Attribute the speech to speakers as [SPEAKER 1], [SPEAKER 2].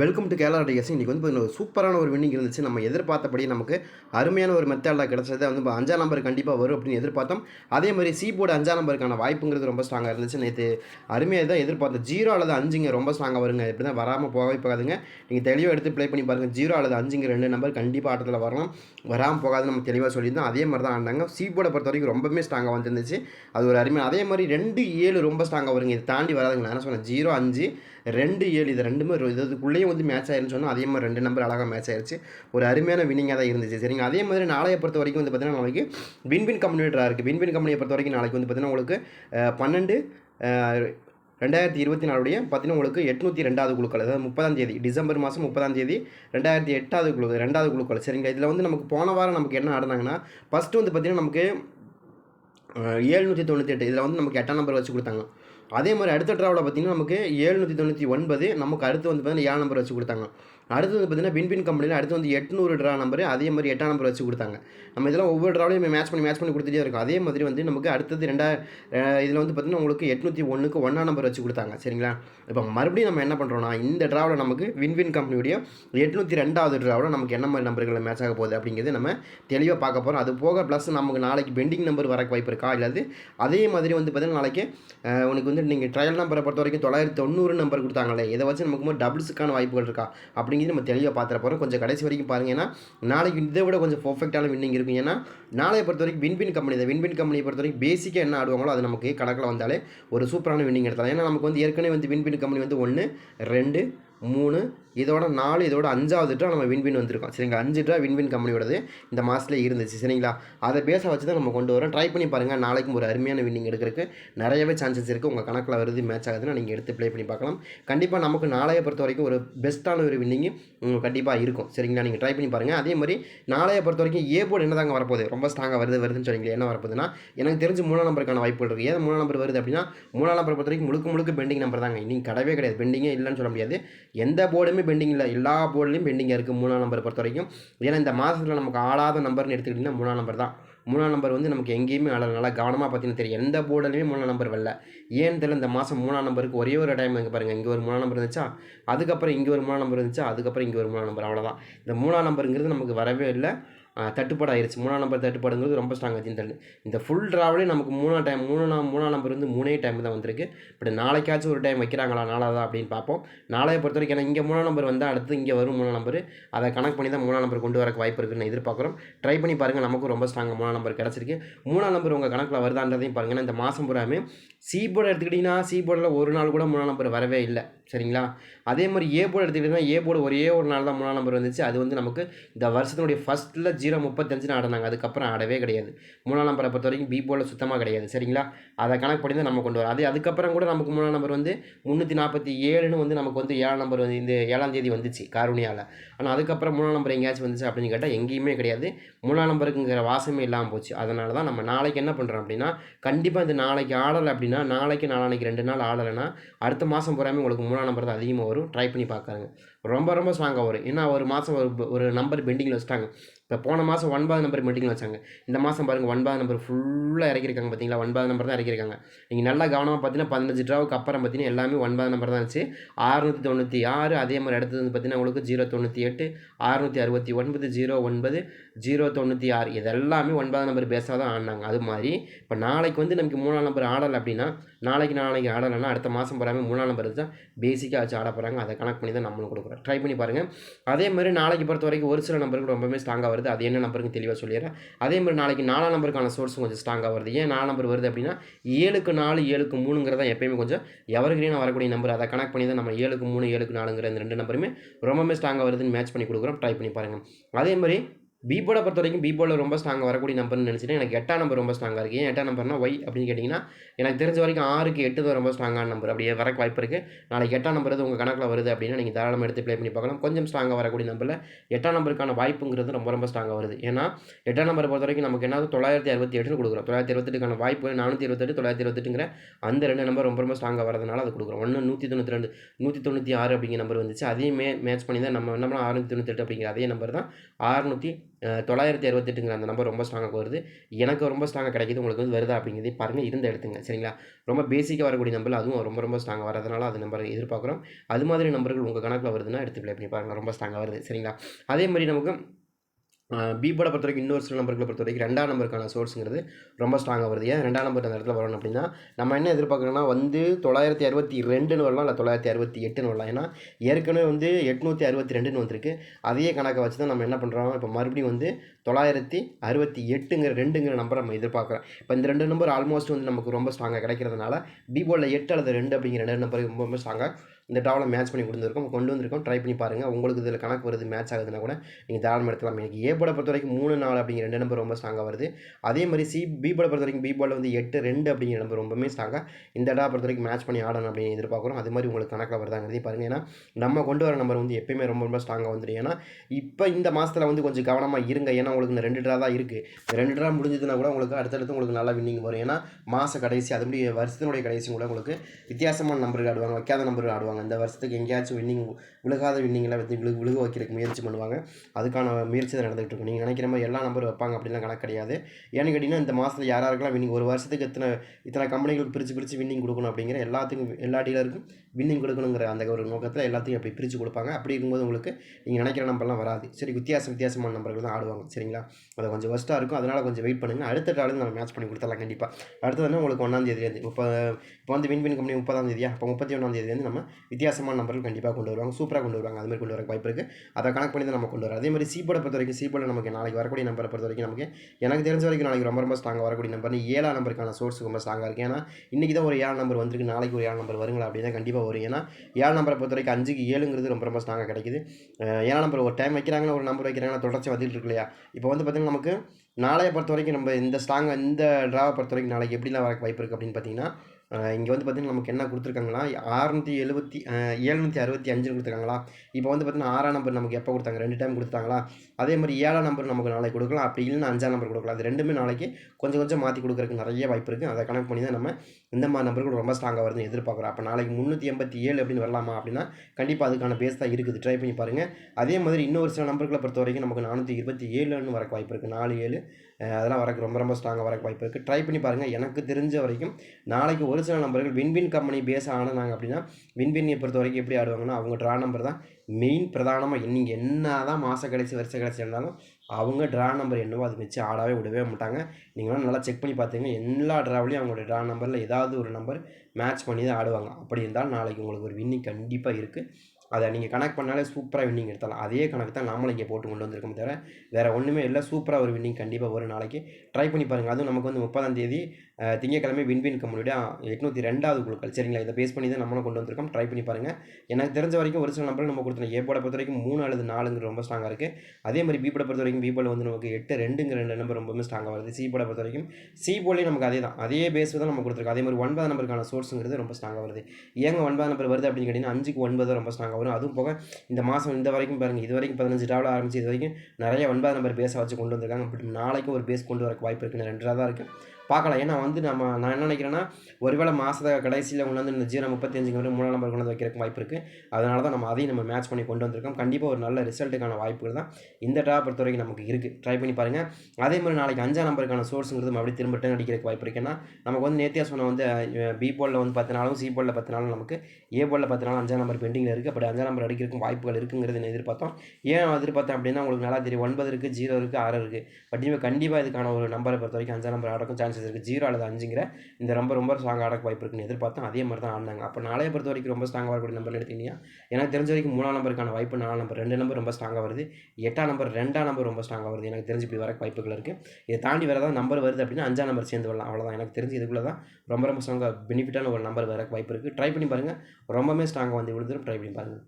[SPEAKER 1] Welcome to Kerala DS இன்றைக்கி வந்து பார்த்தீங்கன்னா ஒரு சூப்பரான ஒரு வின்னிங் இருந்துச்சு. நம்ம எதிர்பார்த்தபடி நமக்கு அருமையான ஒரு மெத்தடில் கிடச்சது வந்து இப்போ அஞ்சாம் நம்பர் கண்டிப்பாக வரும் அப்படின்னு எதிர்பார்த்தோம். அதே மாதிரி சி போர்டு அஞ்சாம் நம்பருக்கான வாய்ப்புங்கிறது ரொம்ப ஸ்ட்ராங்காக இருந்துச்சு. நேற்று அருமையாக தான் எதிர்பார்த்தோம். ஜீரோ அல்லது அஞ்சுங்க ரொம்ப ஸ்ட்ராங்காக வருங்க. இப்படி தான் வராமல் போகவே போகாதுங்க. நீங்கள் தெளிவாக எடுத்து ப்ளே பண்ணி பாருங்கள் ஜீரோ அல்லது அஞ்சுங்க ரெண்டு நம்பர் கண்டிப்பாக ஆட்டத்தில் வரலாம். வராமல் போகாது நம்ம தெளிவாக சொல்லியிருந்தோம். அதே மாதிரி தான் ஆண்டாங்க சி போர்டை பொறுத்த வரைக்கும் ரொம்பவே ஸ்ட்ராங்காக வந்துருந்துச்சு. அது ஒரு அருமை அதே மாதிரி ரெண்டு ஏழு ரொம்ப ஸ்ட்ராங்காக வருங்க. இது தாண்டி வராதுங்க. நான் என்ன சொன்னேன்? ஜீரோ அஞ்சு. ரெண்டு ஏழு இது ரெண்டுமே இதுக்குள்ளேயும் வந்து மேட்ச் ஆயிருன்னு சொன்னால் அதே மாதிரி ரெண்டு நம்பர் அழகாக மேட்ச் ஆயிருச்சு. ஒரு அருமையான வினிங்காக தான் இருந்துச்சு. சரிங்க. அதே மாதிரி நாளைய பொறுத்த வரைக்கும் வந்து பார்த்தீங்கன்னா நாளைக்கு வின்வின் கம்யூனிட்டராக இருக்குது வின்வின் கம்பெனியை பொறுத்த வரைக்கும் நாளைக்கு வந்து பார்த்தீங்கன்னா உங்களுக்கு பன்னெண்டு ரெண்டாயிரத்தி இருபத்தி நாலுடைய பார்த்தீங்கன்னா உங்களுக்கு எட்நூற்றி ரெண்டாவது குழுக்கள். அதாவது முப்பதாம் தேதி டிசம்பர் மாதம் முப்பதாம் தேதி ரெண்டாயிரத்தி எட்டாவது குழு ரெண்டாவது குழுக்கள். சரிங்க. இதில் வந்து நமக்கு போன வாரம் நமக்கு என்ன ஆடுனாங்கன்னா ஃபஸ்ட்டு வந்து பார்த்திங்கன்னா நமக்கு ஏழ்நூற்றி தொண்ணூற்றி எட்டு. இதில் வந்து நமக்கு எட்டாம் நம்பர் வச்சு கொடுத்தாங்க. அதே மாதிரி அடுத்த ட்ராவில் பார்த்தீங்கன்னா நமக்கு ஏழ்நூற்றி தொண்ணூற்றி ஒன்பது நமக்கு அடுத்து வந்து பார்த்தீங்கன்னா ஏழு நம்பர் வச்சு கொடுத்தாங்க. அடுத்து வந்து பார்த்தீங்கன்னா வின்பின் கம்பெனியில் அடுத்து வந்து எட்நூறு ட்ரா நம்பர் அதே மாதிரி எட்டாம் நம்பர் வச்சு கொடுத்தாங்க. நம்ம இதெல்லாம் ஒவ்வொரு ட்ராவிலையும் மேட்ச் பண்ணி மேட்ச் பண்ணி கொடுத்துட்டே இருக்கும். அதே மாதிரி வந்து நமக்கு அடுத்தது ரெண்டா இதில் வந்து பார்த்தீங்கன்னா உங்களுக்கு எட்நூற்றி ஒன்றுக்கு ஒன்றாம் நம்பர் வச்சு கொடுத்தாங்க. சரிங்களா? இப்போ மறுபடியும் நம்ம என்ன பண்ணுறோம்னா இந்த ட்ராவில் நமக்கு வின்வின் கம்பெனியுடைய எட்நூற்றி ரெண்டாவது ட்ராவில் நமக்கு என்ன மாதிரி நம்பர்கள் மேட்ச் ஆக போகுது அப்படிங்கிறது நம்ம தெளிவாக பார்க்க போகிறோம் அது போக ப்ளஸ் நமக்கு நாளைக்கு பெண்டிங் நம்பர் வரக்கு வாய்ப்பு இருக்கா இல்லாது அதே? மாதிரி வந்து பார்த்தீங்கன்னா நாளைக்கு உனக்கு வந்து நீங்கள் ட்ரையல் நம்பரை பொறுத்த வரைக்கும் தொள்ளாயிரத்தி தொண்ணூறு நம்பர் கொடுத்தாங்களே இதை வச்சு நமக்கு டபுள்ஸுக்கான வாய்ப்புகள் இருக்கா? அப்படிங்கிறது நம்ம தெளிவாக பார்த்துட போகிறோம் கொஞ்சம் கடைசி வரைக்கும் பாருங்கள் ஏன்னா நாளைக்கு இதை விட கொஞ்சம் பர்ஃபெக்டான வின்னிங் இருக்கும். ஏன்னா நாளைய பொறுத்த வரைக்கும் வின்பின் கம்பெனி தான். வின்பின் கம்பெனியை பொறுத்த வரைக்கும் பேசிக்காக என்ன ஆடுவாங்களோ அது நமக்கு கணக்கில் வந்தாலே ஒரு சூப்பரான வின்னிங் எடுத்தாலும் ஏன்னா நமக்கு வந்து ஏற்கனவே வந்து வின்பின் கம்பெனி வந்து ஒன்று ரெண்டு மூணு இதோட நாலு இதோட அஞ்சாவது ட்ரா நம்ம வின் வின் வந்திருக்கோம். சரிங்களா? அஞ்சு ட்ரா வின் வின் கம்பெனியோடது இந்த மாதத்துல இருந்துச்சு. சரிங்களா? அதை பேச வச்சு தான் நம்ம கொண்டு வரோம். ட்ரை பண்ணி பாருங்கள் நாளைக்கும் ஒரு அருமையான வின்னிங் எடுக்கிறதுக்கு நிறையவே சான்சஸ் இருக்குது உங்கள் கணக்கில் வருது மேட்ச் ஆகுதுன்னா நீங்கள் எடுத்து ப்ளே பண்ணி பார்க்கலாம். கண்டிப்பாக நமக்கு நாளைய பொறுத்த வரைக்கும் ஒரு பெஸ்ட்டான ஒரு வின்னிங் கண்டிப்பாக இருக்கும். சரிங்களா? நீங்கள் ட்ரை பண்ணி பாருங்கள் அதே மாதிரி நாளைய பொறுத்த வரைக்கும் ஏ போர்டு என்ன தாங்க வரப்போகுது? ரொம்ப ஸ்ட்ராங்காக வருது வருதுன்னு சொல்லிங்களா என்ன வரப்போகுதுன்னா எனக்கு தெரிஞ்சு மூணாம் நம்பருக்கான வாய்ப்புகள் இருக்குது ஏன் மூணாம் நம்பர் வருது அப்படின்னா மூணாம் நம்பர் பொறுத்த வரைக்கும் முழுக்க முழுக்க பெண்டிங் நம்பர் தாங்க. இன்னைக்கு கிடையவே கிடையாது. பெண்டிங்கே இல்லைன்னு சொல்ல முடியாது. எந்த போர்டுமே பெண்டிங் பெண்டிங்கில் எல்லா போர்டுலையும் பெண்டிங்காக இருக்குது மூணாம் நம்பர் பொறுத்த வரைக்கும் ஏன்னா இந்த மாதத்தில் நமக்கு ஆளாத நம்பர்னு எடுத்துக்கிட்டிங்கன்னா மூணாம் நம்பர் தான். மூணாம் நம்பர் வந்து நமக்கு எங்கேயுமே ஆள நல்லா கவனமாக பார்த்தீங்கன்னா தெரியும். எந்த போர்டுலையுமே மூணாம் நம்பர் வரல. ஏன்னு தெரியல இந்த மாதம் மூணாம் நம்பருக்கு ஒரே ஒரு டைம் இங்கே பாருங்கள் இங்கே ஒரு மூணாம் நம்பர் இருந்துச்சா? அதுக்கப்புறம் இங்கே ஒரு மூணாம் நம்பர் இருந்துச்சா? அதுக்கப்புறம் இங்கே ஒரு மூணாம் நம்பர் அவ்வளோதான் இந்த மூணாம் நம்பருங்கிறது நமக்கு வரவே இல்லை. தட்டுப்பாடு ஆயிடுச்சு மூணாம் நம்பர் தட்டுப்பாடுங்கிறது ரொம்ப ஸ்ட்ராங் ஆச்சு இந்த இந்த ஃபுல் ட்ராவலே நமக்கு மூணாம் டைம் மூணாம் மூணாம் நம்பர் வந்து மூணே டைம் தான் வந்திருக்கு. பட் நாளைக்காச்சும் ஒரு டைம் வைக்கிறாங்களா நாலாவதா அப்படின்னு பார்ப்போம். நாளைய பொறுத்த வரைக்கும் ஏன்னா இங்கே மூணாம் நம்பர் வந்தால் அடுத்து இங்கே வரும் மூணாம் நம்பர் அதை கணக்கு பண்ணி தான் மூணாம் நம்பர் கொண்டு வரக்கு வாய்ப்பு இருக்குன்னு எதிர்பார்க்குறோம். ட்ரை பண்ணி பாருங்கள் நமக்கும் ரொம்ப ஸ்ட்ராங்காக மூணாம் நம்பர் கிடச்சிருக்கு. மூணாம் நம்பர் உங்கள் கணக்கில் வருதான்றதையும் பாருங்கள் இந்த மாதம் பூராமே சி போர்டு எடுத்துக்கிட்டிங்கன்னா சி போர்டில் ஒரு நாள் கூட மூணாம் நம்பர் வரவே இல்லை. சரிங்களா? அதே மாதிரி ஏ போர்டு எடுத்துக்கிட்டிங்கன்னா ஏ போர்டு ஒரே ஒரு நாள் தான் மூணாம் நம்பர் வந்துச்சு. அது வந்து நமக்கு இந்த வருஷத்தினுடைய ஃபஸ்ட்டில் ஜீரோ முப்பத்தஞ்சுன்னு ஆடினாங்க. அதுக்கப்புறம் ஆடவே கிடையாது. மூணாம் நம்பரை பொறுத்த வரைக்கும் பி போர்டில் சுத்தமாக கிடையாது. சரிங்களா? அதை கணக்கு பண்ணி தான் நம்ம கொண்டு வரோம் அது அதுக்கப்புறம் கூட நமக்கு மூணாம் நம்பர் வந்து முந்நூற்றி நாற்பத்தி ஏழுன்னு வந்து நமக்கு வந்து ஏழாம் நம்பர் வந்து இந்த ஏழாம் தேதி வந்துச்சு காரூனியாவில் ஆனால் அதுக்கப்புறம் மூணாம் நம்பர் எங்கேயாச்சும் வந்துச்சு அப்படின்னு கேட்டால் எங்கேயுமே கிடையாது. மூணாம் நம்பருக்குங்கிற வாசமே இல்லாமல் போச்சு. அதனால தான் நம்ம நாளைக்கு என்ன பண்ணுறோம் அப்படின்னா கண்டிப்பாக இந்த நாளைக்கு ஆடலை அப்படின்னா நாளைக்கு நாளானைக்கு ரெண்டு நாள் ஆடலைன்னா அடுத்த மாதம் பூராமே உங்களுக்கு மூணாம் நம்பர் தான் அதிகமாக வரும். ட்ரை பண்ணி பார்க்குறாங்க ரொம்ப ரொம்ப ஸ்ட்ராங்காக வரும். ஏன்னா ஒரு மாதம் ஒரு ஒரு நம்பர் பெண்டிங்கில் வச்சுட்டாங்க. இப்போ போன மாதம் ஒன்பது நம்பர் மீட்டிங் வச்சாங்க. இந்த மாதம் பாருங்கள் ஒன்பது நம்பர் ஃபுல்லாக இறக்கிருக்காங்க பார்த்தீங்களா? ஒன்பது நம்பர் தான் இறக்கிருக்காங்க நீங்கள் நல்லா கவனமாக பார்த்தீங்கன்னா பதினஞ்சு ட்ராவுக்கு அப்புறம் பார்த்தீங்கன்னா எல்லாமே ஒன்பது நம்பர் தான் இருந்துச்சு. அறுநூற்றி தொண்ணூற்றி ஆறு அதே மாதிரி அடுத்தது வந்து பார்த்தீங்கன்னா உங்களுக்கு ஜீரோ தொண்ணூற்றி எட்டு அறுநூற்றி அறுபத்தி ஒன்பது ஜீரோ ஒன்பது ஜீரோ தொண்ணூற்றி ஆறு. இதெல்லாமே ஒன்பது ஒன்பதாம் நம்பர் பேஸாக தான் ஆடினாங்க. அது மாதிரி இப்போ நாளைக்கு வந்து நமக்கு மூணாம் நம்பர் ஆடலை அப்படின்னா நாளைக்கு நாளைக்கு ஆடலைன்னா அடுத்த மாதம் போகிறாமல் மூணாம் நம்பர் தான் பேசிக்காக வச்சு ஆட போகிறாங்க அதை கணக்கு பண்ணி தான் நம்மளும் கொடுக்குறோம். ட்ரை பண்ணி பாருங்கள் அதே மாதிரி நாளைக்கு பொறுத்த வரைக்கும் ஒரு சில நம்பருக்கு ரொம்பவே ஸ்ட்ராங்காக வருது. அது என்ன நம்பருக்கு தெளிவாக சொல்லிடுறேன். அதே மாதிரி நாளைக்கு நாலாம் நம்பருக்கான சோர்ஸும் கொஞ்சம் ஸ்ட்ராங்காக வருது. ஏன் நாலாம் நம்பர் வருது அப்படின்னா ஏழுக்கு நாலு ஏழுக்கு மூணுங்கிறதா எப்பயுமே கொஞ்சம் எவருக்கிரையும் வரக்கூடிய நம்பர் அதை கனெக்ட் பண்ணி தான் நம்ம ஏழுக்கு மூணு ஏழுக்கு நாலுங்கிற இந்த ரெண்டு நம்பருமே ரொம்பவே ஸ்ட்ராங்காக வருதுன்னு மேட்ச் பண்ணி கொடுக்குறோம். ட்ரை பண்ணி பாருங்கள் அதே மாதிரி பீபோட பொறுத்த வரைக்கும் பீபோல ரொம்ப ஸ்ட்ராங் வரக்கூடிய நம்பர்னு நினச்சிட்டு எனக்கு எட்டாம் நம்பர் ரொம்ப ஸ்ட்ராங்காக இருக்குது ஏன் எட்டாம் நம்பர்னா ஒய் அப்படின்னு கேட்டிங்கன்னா எனக்கு தெரிஞ்ச வரைக்கும் ஆறுக்கு எட்டு தான் ரொம்ப ஸ்ட்ராங்கான நம்பர் அப்படியே வரக்கு வாய்ப்பு இருக்குது நாளைக்கு எட்டாம் நம்பர் உங்கள் கணக்கில் வருது அப்படின்னா நீங்கள் தாராளமாக எடுத்து ப்ளே பண்ணி பார்க்கலாம். கொஞ்சம் ஸ்ட்ராங்காக வரக்கூடிய நம்பரில் எட்டாம் நம்பருக்கான வாய்ப்புங்கிறது ரொம்ப ரொம்ப ஸ்ட்ராங்காக வருது. ஏன்னா எட்டாம் நம்பரை பொறுத்த வரைக்கும் நமக்கு என்ன தொள்ளாயிரத்தி அறுபத்தி எட்டுன்னு கொடுக்குறோம். தொள்ளாயிரத்தி அறுபத்தெட்டுக்கான வாய்ப்பு நானூற்றி இருபத்தெட்டு தொள்ளாயிரத்தி இருபத்தெட்டுங்கிற அந்த ரெண்டு நம்பர் ரொம்ப ரொம்ப ஸ்ட்ராங்காக வரதுனால அது கொடுக்குறோம். ஒன்று நூற்றி தொண்ணூற்றி ரெண்டு நூற்றி தொண்ணூற்றி ஆறு அப்படிங்கிற நம்பர் வந்துச்சு. அதையும் மே மேட்ச் பண்ணி தான் நம்ம என்ன பண்ணலாம்? அறுநூற்றி எட்டு அப்படிங்கிற அதே நம்பர் தான் அறுநூற்றி தொள்ளாயிரத்தி அறுபத்தெட்டுங்கிற அந்த நம்பர் ரொம்ப ஸ்ட்ராங்காக வருது. எனக்கு ரொம்ப ஸ்ட்ராங்காக கிடைக்குது. உங்களுக்கு வந்து வருதா அப்படிங்கிறதே பாருங்கள் இருந்த எடுத்துங்க சரிங்களா? ரொம்ப பேசிக்காக வரக்கூடிய நம்பர் அதுவும் ரொம்ப ரொம்ப ஸ்ட்ராங்காக வரதுனால அது நம்பர் எதிர்பார்க்குறோம். அது மாதிரி நம்பர்கள் உங்கள் கணக்கில் வருதுன்னா எடுத்து ப்ளே பண்ணி பாருங்கள் ரொம்ப ஸ்ட்ராங்காக வருது. சரிங்களா? அதே மாதிரி நமக்கு பீபோட பொறுத்த வரைக்கும் இன்னொரு சில நம்பர்களை பொறுத்த வரைக்கும் ரெண்டாம் நம்பருக்கான சோர்ஸுங்கிறது ரொம்ப ஸ்ட்ராங்காக வருது. ஏன்? ரெண்டாம் நம்பர் அந்த இடத்துல வரணும் அப்படின்னா நம்ம என்ன எதிர்பார்க்குறோம்னா வந்து தொள்ளாயிரத்தி அறுபத்தி ரெண்டுன்னு வரலாம் இல்லை தொள்ளாயிரத்தி அறுபத்தி எட்டுன்னு வரலாம். ஏன்னா ஏற்கனவே வந்து எட்நூற்றி அறுபத்தி ரெண்டுன்னு வந்திருக்கு. அதே கணக்கை வச்சு தான் நம்ம என்ன பண்ணுறோம் இப்போ மறுபடியும் வந்து தொள்ளாயிரத்தி அறுபத்தி எட்டுங்கிற ரெண்டுங்கிற நம்பர் நம்ம எதிர்பார்க்குறோம். இப்போ இந்த ரெண்டு நம்பர் ஆல்மோஸ்ட் வந்து நமக்கு ரொம்ப ஸ்ட்ராங்காக கிடைக்கிறதுனால பீபோவில் எட்டு அல்லது ரெண்டு அப்படிங்கிற ரெண்டு நம்பர் ரொம்ப ரொம்ப ஸ்ட்ராங்காக இந்த டாவில் மேட்ச் பண்ணி கொடுத்துருக்கோம். கொண்டு வந்திருக்கோம். ட்ரை பண்ணி பாருங்கள் உங்களுக்கு இதில் கணக்கு வருது மேட்ச் ஆகுதுன்னா கூட நீங்கள் தாராளமாக எடுத்துக்கலாம். எனக்கு ஏ போட பொறுத்த வரைக்கும் மூணு நாலு அப்படிங்கிற ரெண்டு நம்பர் ரொம்ப ஸ்ட்ராங்காக வருது. அதே மாதிரி சி பி போட பொறுத்த வரைக்கும் பி போட வந்து எட்டு ரெண்டு அப்படிங்கிற நம்பர் ரொம்பவே ஸ்ட்ராங்காக இந்த டா பொறுத்த வரைக்கும் மேட்ச் பண்ணி ஆடணும் அப்படின்னு எதிர்பார்க்குறோம். அது மாதிரி உங்களுக்கு கணக்கில் வருதாங்கிறதே பாருங்கள் ஏன்னா நம்ம கொண்டு வர நம்பர் வந்து எப்பயுமே ரொம்ப ரொம்ப ஸ்ட்ராங்காக வந்துடும். ஏன்னா இப்போ இந்த மாதத்தில் வந்து கொஞ்சம் கவனமாக இருங்க. ஏன்னா உங்களுக்கு இந்த ரெண்டு ட்ரா தான் இருக்குது ரெண்டு ட்ரா முடிஞ்சதுன்னா கூட உங்களுக்கு அடுத்தடுத்து உங்களுக்கு நல்லா வின்னிங் வரும். ஏன்னா மாத கடைசி அது மாதிரி வருஷத்தினுடைய கடைசி கூட உங்களுக்கு வித்தியாசமான நம்பர்கள் ஆடுவாங்க. வைக்காத நம்பர்கள் ஆடுவாங்க. அந்த வருஷத்துக்கு எங்கேயாச்சும் வின்னிங் விழுகாத வின்னிங்கில் வந்து விழு விழுக வைக்கிறதுக்கு முயற்சி பண்ணுவாங்க. அதுக்கான முயற்சி தான் நடந்துகிட்டு இருக்கும் நீங்கள் நினைக்கிற மாதிரி எல்லா நம்பர் வைப்பாங்க. அப்படிலாம் கணக்கு கிடையாது. ஏன்னு கேட்டிங்கன்னா இந்த மாதத்தில் யார் யாருக்கெல்லாம் வின்னிங் ஒரு வருஷத்துக்கு இத்தனை இத்தனை கம்பெனிகளுக்கு பிரித்து பிரித்து வின்னிங் கொடுக்கணும் அப்படிங்கிற எல்லாத்துக்கும் எல்லா டீலருக்கும் வின்னிங் கொடுக்கணுங்கிற அந்த ஒரு நோக்கத்தில் எல்லாத்தையும் அப்படி பிரித்து கொடுப்பாங்க. அப்படி இருக்கும்போது உங்களுக்கு நீங்கள் நினைக்கிற நம்பர்லாம் வராது. சரி வித்தியாசம் வித்தியாசமான நம்பர்கள் தான் ஆடுவாங்க. சரிங்களா? அது கொஞ்சம் ஒஸ்ட்டாக இருக்கும். அதனால் கொஞ்சம் வெயிட் பண்ணுங்கள் அடுத்த டாலுக்கு நம்ம மேட்ச் பண்ணி கொடுத்துடலாம் கண்டிப்பாக அடுத்ததுன்னா உங்களுக்கு ஒன்றாம் தேதியிலேருந்து இப்போ இப்போ வந்து வின் வின் கம்பெனி முப்பதாம் தேதியா? இப்போ முப்பத்தி ஒன்றாம் தேதியிலேருந்து நம்ம வித்தியாசமான நம்பர்கள் கண்டிப்பாக கொண்டு வருவாங்க. சூப்பராக கொண்டு வருவாங்க. அது மாதிரி கொண்டு வர வாய்ப்பு இருக்குது அதை கணக்கு பண்ணி தான் நம்ம கொண்டு வரோம் அதே மாதிரி சீபோர்டை பொறுத்த வரைக்கும் சீபோர்டில் நமக்கு நாளைக்கு வரக்கூடிய நம்பரை பொறுத்த வரைக்கும் நமக்கு எனக்கு தெரிஞ்ச வரைக்கும் நாளைக்கு ரொம்ப ரொம்ப ஸ்ட்ராங்காக வரக்கூடிய நம்பர் ஏழாம் நம்பருக்கான சோர்ஸ் ரொம்ப ஸ்ட்ராங்காக இருக்குது ஏன்னா இன்றைக்கி தான் ஒரு ஏழு நம்பர் வந்திருக்கு. நாளைக்கு ஒரு ஏழு நம்பர் வருங்களா அப்படின்னா கண்டிப்பாக வரும். ஏன்னா ஏழு நம்பரை பொறுத்த வரைக்கும் அஞ்சுக்கு ஏழுங்கிறது ரொம்ப ரொம்ப ஸ்ட்ராங்காக கிடைக்குது. ஏழாம் நம்பர் ஒரு டைம் வைக்கிறாங்கன்னா ஒரு நம்பர் வைக்கிறாங்கன்னா தொடர்ச்சி வந்துட்டு இருக்கு இல்லையா? இப்போ வந்து பார்த்திங்கன்னா நமக்கு நாளையை பொறுத்த வரைக்கும் நம்ம இந்த ஸ்ட்ராங்காக இந்த ட்ராவை பொறுத்த வரைக்கும் நாளைக்கு எப்படிலாம் வர வாய்ப்பு இருக்குது அப்படின்னு பார்த்தீங்கன்னா இங்கே வந்து பார்த்திங்கன்னா நமக்கு என்ன கொடுத்துருக்காங்கன்னா ஆறுநூற்றி எழுபத்தி ஏழ்நூற்றி அறுபத்தி அஞ்சுன்னு கொடுத்துருக்காங்களா? இப்போ வந்து பார்த்திங்கன்னா ஆறாம் நம்பர் நமக்கு எப்போ கொடுத்தாங்க? ரெண்டு டைம் கொடுத்தாங்களா அதே மாதிரி ஏழாம் நம்பர் நமக்கு நாளைக்கு கொடுக்கலாம். அப்படி இல்லைன்னா அஞ்சாம் நம்பர் கொடுக்கலாம். அது ரெண்டுமே நாளைக்கு கொஞ்சம் கொஞ்சம் மாற்றி கொடுக்குறதுக்கு நிறைய வாய்ப்பு இருக்குது அதை கணக்கு பண்ணி தான் நம்ம இந்த மாதிரி நம்பருக்கு ரொம்ப ஸ்ட்ராங்காக வருதுன்னு எதிர்பார்க்குறோம். அப்போ நாளைக்கு முந்நூற்றி எண்பத்தி ஏழு அப்படின்னு வரலாமா அப்படின்னா கண்டிப்பாக அதுக்கான பேஸ் தான் இருக்குது. ட்ரை பண்ணி பாருங்கள் அதே மாதிரி இன்னொரு சில நம்பர்களை பொறுத்த வரைக்கும் நமக்கு நானூற்றி இருபத்தி ஏழுன்னு வரக்கு வாய்ப்பு இருக்குது நாலு ஏழு அதெல்லாம் வரக்கு ரொம்ப ரொம்ப ஸ்ட்ராங்காக வரக்கு வாய்ப்பு இருக்குது ட்ரை பண்ணி பாருங்கள் எனக்கு தெரிஞ்ச வரைக்கும் நாளைக்கு ஒரு சில நம்பர்கள் வின்வின் கம்பெனி பேஸ் ஆனாங்க அப்படின்னா வின்வின்னை பொறுத்த வரைக்கும் எப்படி ஆடுவாங்கன்னா அவங்க ட்ரா நம்பர் தான் மெயின் பிரதானமாக நீங்கள் என்ன தான் மாத கடைசி வருஷ கடைசி இருந்தாலும் அவங்க ட்ரா நம்பர் என்னவோ அது வச்சு ஆடவே விடவே மாட்டாங்க. நீங்கள் நல்லா செக் பண்ணி பார்த்துங்க எல்லா ட்ராவிலையும் அவங்களோட ட்ரா நம்பரில் ஏதாவது ஒரு நம்பர் மேட்ச் பண்ணி தான் ஆடுவாங்க. அப்படி இருந்தால் நாளைக்கு உங்களுக்கு ஒரு வின்னிங் கண்டிப்பாக இருக்குது அதை நீங்கள் கனெக்ட் பண்ணாலே சூப்பராக வின்னிங் எடுத்தலாம் அதே கணக்கு தான் நாமளும் இங்கே போட்டு கொண்டு வந்திருக்கோம் தவிர வேறு ஒன்றுமே இல்லை. சூப்பராக ஒரு வின்னிங் கண்டிப்பாக ஒரு நாளைக்கு. ட்ரை பண்ணி பாருங்கள் அதுவும் நமக்கு வந்து முப்பதாம் தேதி திங்கக்கிழமை விண்வின் கம்பெனியுடைய எட்நூற்றி ரெண்டாவது குழுக்கள் சரிங்களா? இதை பேஸ் பண்ணி தான் நம்மளும் கொண்டு வந்திருக்கோம். ட்ரை பண்ணி பாருங்கள் எனக்கு தெரிஞ்ச வரைக்கும் ஒரு சில நம்பர் நம்ம கொடுத்துருக்கோம் ஏ போட பொறுத்த வரைக்கும் மூணு அல்லது நாலுங்கிற ரொம்ப ஸ்ட்ராங்காக இருக்குது அதே மாதிரி பி போட பொறுத்த வரைக்கும் பி போல வந்து நமக்கு எட்டு ரெண்டுங்கிற ரெண்டு நம்பர் ரொம்பவே ஸ்ட்ராங்காக வருது. சி போட பொறுத்த வரைக்கும் சி போலையும் நமக்கு அதே தான். அதே பேஸ் தான் நம்ம கொடுத்துருக்கோம். அதே மாதிரி ஒன்பது நம்பருக்கான சோர்ஸுங்கிறது ரொம்ப ஸ்ட்ராங்காக வருது. ஏங்க ஒன்பது நம்பர் வருது அப்படின்னு கேட்டிங்கன்னா அஞ்சுக்கு ஒன்பது ரொம்ப ஸ்ட்ராங்காக வரும். அதுவும் போக இந்த மாதம் இந்த வரைக்கும் பாருங்கள் இது வரைக்கும் பதினஞ்சு டாவில் ஆரம்பிச்சு இது வரைக்கும் நிறைய ஒன்பது நம்பர் பேஸை வச்சு கொண்டு வந்திருக்காங்க. பட் நாளைக்கு ஒரு பேஸ் கொண்டு வரக்கு வாய்ப்பு இருக்குது ரெண்டு தான் இருக்குது பார்க்கலாம். ஏன்னா வந்து நம்ம நான் என்ன நினைக்கிறேன்னா ஒருவேளை மாத கடைசியில் கொண்டு வந்து இந்த ஜீரோ முப்பத்தஞ்சுக்கு வந்து மூணாம் நம்பர் கொண்டு வந்து வைக்கிறதுக்கு வாய்ப்பு இருக்குது அதனால தான் நம்ம அதையும் நம்ம மேட்ச் பண்ணி கொண்டு வந்திருக்கோம். கண்டிப்பாக ஒரு நல்ல ரிசல்ட்டுக்கான வாய்ப்புகள் தான் இந்த ட்ரா பொறுத்த வரைக்கும் நமக்கு இருக்குது ட்ரை பண்ணி பாருங்கள் அதே மாதிரி நாளைக்கு அஞ்சாம் நம்பருக்கான சோர்ஸுங்கிறது அப்படி திரும்ப டேன் அடிக்கிறதுக்கு வாய்ப்பு இருக்குது ஏன்னா நமக்கு வந்து நேத்தியா சொன்ன வந்து பி போலில் வந்து பத்து நாளும் சி போலில் பத்து நாளும் நமக்கு ஏ போலில் பத்து நாள் அஞ்சாம் நம்பர் பெண்டிங்கில் இருக்குது அப்படி அஞ்சாம் நம்பர் அடிக்கிறதுக்கும் வாய்ப்புகள் இருக்குங்கிறது நான் எதிர்பார்த்தோம். ஏன் எதிர்பார்த்தேன் அப்படின்னா உங்களுக்கு நல்லா தெரியும். ஒன்பது இருக்குது ஜீரோ இருக்குது ஆறு இருக்குது பட் இனிமேல் கண்டிப்பாக இதுக்கான ஒரு நம்பரை பொறுத்த வரைக்கும் அஞ்சாம் நம்பர் ஆடக்கும் சான்சஸ் இருக்குது ஜீரோ அல்லது அஞ்சுங்கிற இந்த ரொம்ப ரொம்ப ஸ்ட்ராங் ஆடக்கு வாய்ப்பு இருக்குன்னு எதிர்பார்த்தோம் அதே மாதிரி தான் ஆடினாங்க. அப்போ நாளைய பொறுத்த வரைக்கும் ரொம்ப ஸ்ட்ராங்காக வரக்கூடிய நம்பர் எடுத்தீங்கன்னா எனக்கு தெரிஞ்ச வரைக்கும் மூணாம் நம்பருக்கான வாய்ப்பு நாலாம் நம்பர் ரெண்டு நம்பர் ரொம்ப ஸ்ட்ராங்காக வருது. எட்டாம் நம்பர் ரெண்டாம் நம்பர் ரொம்ப ஸ்ட்ராங்காக வருது. எனக்கு தெரிஞ்சு இப்படி வர வாய்ப்புகள் இருக்குது இதை தாண்டி வேறு ஏதாவது நம்பர் வருது அப்படின்னா அஞ்சாம் நம்பர் சேர்ந்து வரலாம். அவ்வளோதான் எனக்கு தெரிஞ்சு இதுக்குள்ளே தான் ரொம்ப ரொம்ப ஸ்ட்ராங்காக பெனிஃபிட்டான ஒரு நம்பர் வர வாய்ப்பு இருக்குது ட்ரை பண்ணி பாருங்கள் ரொம்பவே ஸ்ட்ராங்காக வந்து விழுந்துடும் ட்ரை பண்ணி பாருங்கள்